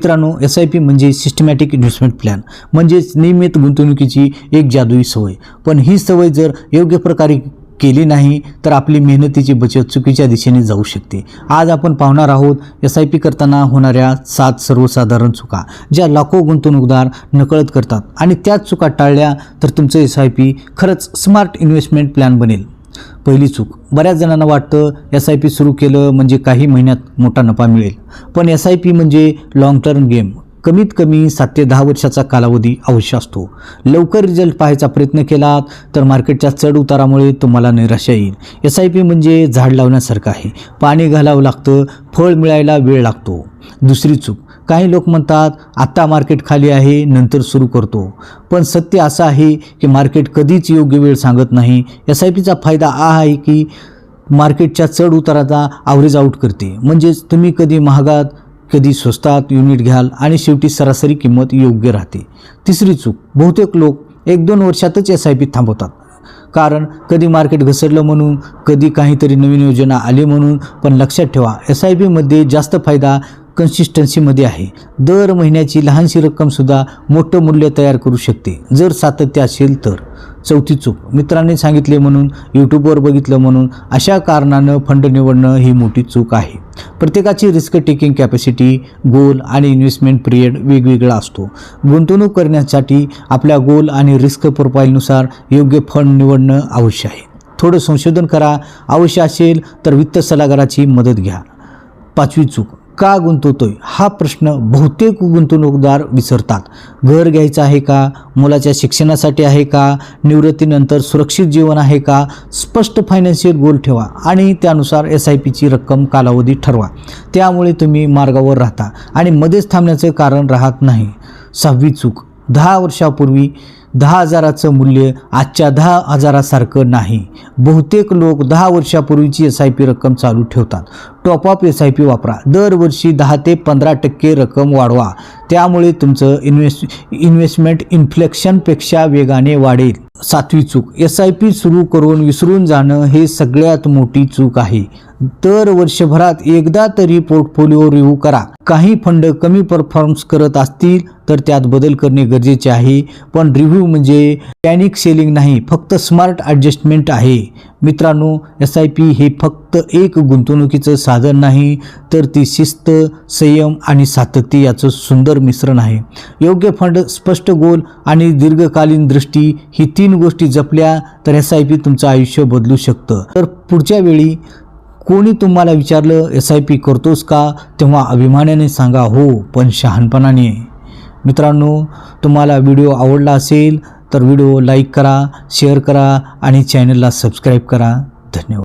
मित्रांनो S I P म्हणजे systematic investment plan म्हणजेच नियमित गुंतवणुकीची एक जादुई सवय. पण ही सवय जर योग्य प्रकारे केली नाही तर आपली मेहनतीची बचत चुकीच्या दिशेने जाऊ शकते. आज आपण पाहणार आहोत एस आय पी करताना होणाऱ्या सात सर्वसाधारण चुका ज्या लाखो गुंतवणूकदार नकळत करतात. आणि त्याच चुका टाळल्या तर तुमचं एस आय पी खरंच स्मार्ट इन्व्हेस्टमेंट प्लॅन बनेल. पहिली चूक. बऱ्याच जणांना वाटतं एस आय पी सुरू केलं म्हणजे काही महिन्यात मोठा नफा मिळेल. पण एस आय पी म्हणजे लाँग टर्म गेम कमीत कमी सात ते दहा वर्षाचा कालावधी अवश्य असतो. लवकर रिझल्ट पाहायचा प्रयत्न केलात तर मार्केटच्या चढ उतारामुळे तुम्हाला निराशा येईल. एस आय पी म्हणजे झाड लावण्यासारखं आहे. पाणी घालावं लागतं फळ मिळायला वेळ लागतो. दुसरी चूक. काही लोक म्हणतात आत्ता मार्केट खाली आहे नंतर सुरू करतो. पण सत्य असं आहे की मार्केट कधीच योग्य वेळ सांगत नाही. एस आय पीचा फायदा हा आहे की मार्केटच्या चढ उताराचा आवरेज आऊट करते. म्हणजेच तुम्ही कधी महागात कधी स्वस्तात युनिट घ्याल आणि शेवटी सरासरी किंमत योग्य राहते. तिसरी चूक. बहुतेक लोक एक दोन वर्षातच एस आय पी थांबवतात. कारण कधी मार्केट घसरलं म्हणून कधी काहीतरी नवीन योजना आली म्हणून पण लक्षात ठेवा एस आय पीमध्ये जास्त फायदा कन्सिस्टन्सीमध्ये आहे. दर महिन्याची लहानशी रक्कमसुद्धा मोठं मूल्य तयार करू शकते. जर सातत्य असेल तर. चौथी चूक. मित्रांनी सांगितले म्हणून यूट्यूबवर बघितलं म्हणून अशा कारणानं फंड निवडणं ही मोठी चूक आहे. प्रत्येकाची रिस्क टेकिंग कॅपॅसिटी गोल आणि इन्व्हेस्टमेंट पिरियड वेगवेगळा असतो. गुंतवणूक करण्यासाठी आपल्या गोल आणि रिस्क प्रोफाईलनुसार योग्य फंड निवडणं आवश्यक आहे. थोडं संशोधन करा. आवश्यक असेल तर वित्त सल्लागाराची मदत घ्या. पाचवी चूक. का गुंतवतोय? हा प्रश्न बहुतेक गुंतवणूकदार विसरतात. घर घ्यायचं आहे का? मुलाच्या शिक्षणासाठी आहे का? निवृत्तीनंतर सुरक्षित जीवन आहे का? स्पष्ट फायनान्शियल गोल ठेवा आणि त्यानुसार एस आय पीची रक्कम कालावधी ठरवा. त्यामुळे तुम्ही मार्गावर राहता आणि मध्येच थांबण्याचं कारण राहत नाही. सहावी चूक. दहा वर्षापूर्वी दहा हजाराचं मूल्य आजच्या दहा हजारासारखं नाही. बहुतेक लोक दहा वर्षापूर्वीची एस आय पी रक्कम चालू ठेवतात. टॉपअप एस आय पी वापरा. दरवर्षी दहा ते पंधरा टक्के रक्कम वाढवा. त्यामुळे तुमचं इन्व्हेस्ट इन्व्हेस्टमेंट इन्फ्लेक्शनपेक्षा वेगाने वाढेल. सातवी चूक. एस आय पी सुरू करून विसरून जाणं हे सगळ्यात मोठी चूक आहे. दर वर्षभरात एकदा तरी पोर्टफोलिओ रिव्ह्यू करा. काही फंड कमी परफॉर्म्स करत असतील तर त्यात बदल करणे गरजेचे आहे. पण रिव्ह्यू म्हणजे पॅनिक सेलिंग नाही फक्त स्मार्ट ॲडजस्टमेंट आहे. मित्रांनो एस आय पी हे फक्त एक गुंतवणुकीचं साधन नाही तर ती शिस्त संयम आणि सातत्य याचं सुंदर मिश्रण आहे. योग्य फंड स्पष्ट गोल आणि दीर्घकालीन दृष्टी ही तीन गोष्टी जपल्या तर एस आय पी तुमचं आयुष्य बदलू शकतं. तर पुढच्या वेळी कोणी तुम्हाला विचारलं एस आय पी करतोस का? तेव्हा अभिमानाने सांगा हो पण शहाणपणाने. मित्रांनो तुम्हाला व्हिडिओ आवडला असेल तर व्हिडिओ लाईक करा शेअर करा आणि चॅनलला सबस्क्राईब करा. धन्यवाद.